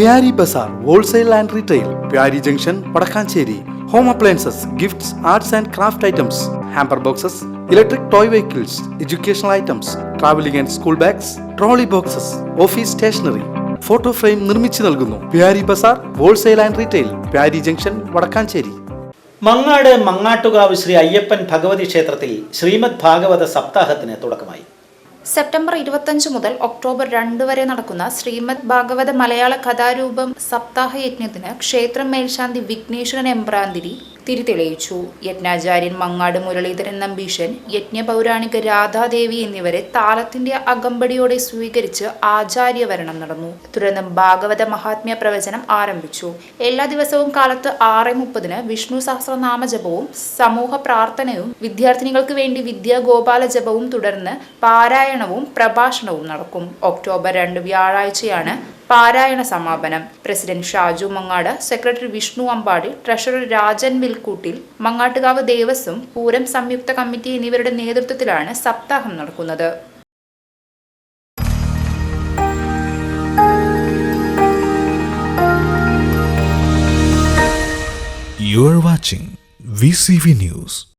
Pyari Bazar wholesale and retail Pyari junction Vadakkanchery. Home appliances gifts arts and craft items hamper boxes electric toy vehicles educational items travelling and school bags trolley boxes office stationery photo frame നിർമ്മിച്ചു നൽകുന്നു. Pyari Bazar wholesale and retail Pyari junction Vadakkanchery. Mangad Mangattukavu Sree Ayyappan Bhagavathi ക്ഷേത്രത്തിൽ ശ്രീമദ് ഭാഗവത സപ്താഹത്തിന് തുടക്കമായി. September ഇരുപത്തഞ്ച് മുതൽ October രണ്ട് വരെ നടക്കുന്ന ശ്രീമദ് ഭാഗവത മലയാള കഥാരൂപം സപ്താഹ യജ്ഞത്തിന് ക്ഷേത്രം മേൽശാന്തി വിഘ്നേശ്വരൻ എമ്പ്രാന്തിരി തിരിതെളിയിച്ചു. യജ്ഞാചാര്യൻ മങ്ങാട് മുരളീധരൻ നമ്പീശൻ യജ്ഞപൗരാണിക രാധാദേവി എന്നിവരെ താളത്തിന്റെ അകമ്പടിയോടെ സ്വീകരിച്ച് ആചാര്യവരണം നടന്നു. തുടർന്ന് ഭാഗവത മഹാത്മ്യ പ്രവചനം ആരംഭിച്ചു. എല്ലാ ദിവസവും കാലത്ത് ആറ് മുപ്പതിന് വിഷ്ണു സഹസ്രനാമ ജപവും സമൂഹ പ്രാർത്ഥനയും വിദ്യാർത്ഥിനികൾക്ക് വേണ്ടി വിദ്യാഗോപാല ജപവും തുടർന്ന് പാരായണവും പ്രഭാഷണവും നടക്കും. ഒക്ടോബർ രണ്ട് വ്യാഴാഴ്ചയാണ് പാരായണ സമാപനം president Shaju Mangad secretary Vishnu Ambadi treasurer Rajan Vilkoottil Mangattukavu Devaswom Pooram സംയുക്ത കമ്മിറ്റി എന്നിവരുടെ നേതൃത്വത്തിലാണ് സപ്താഹം നടക്കുന്നത് You are watching VCV News.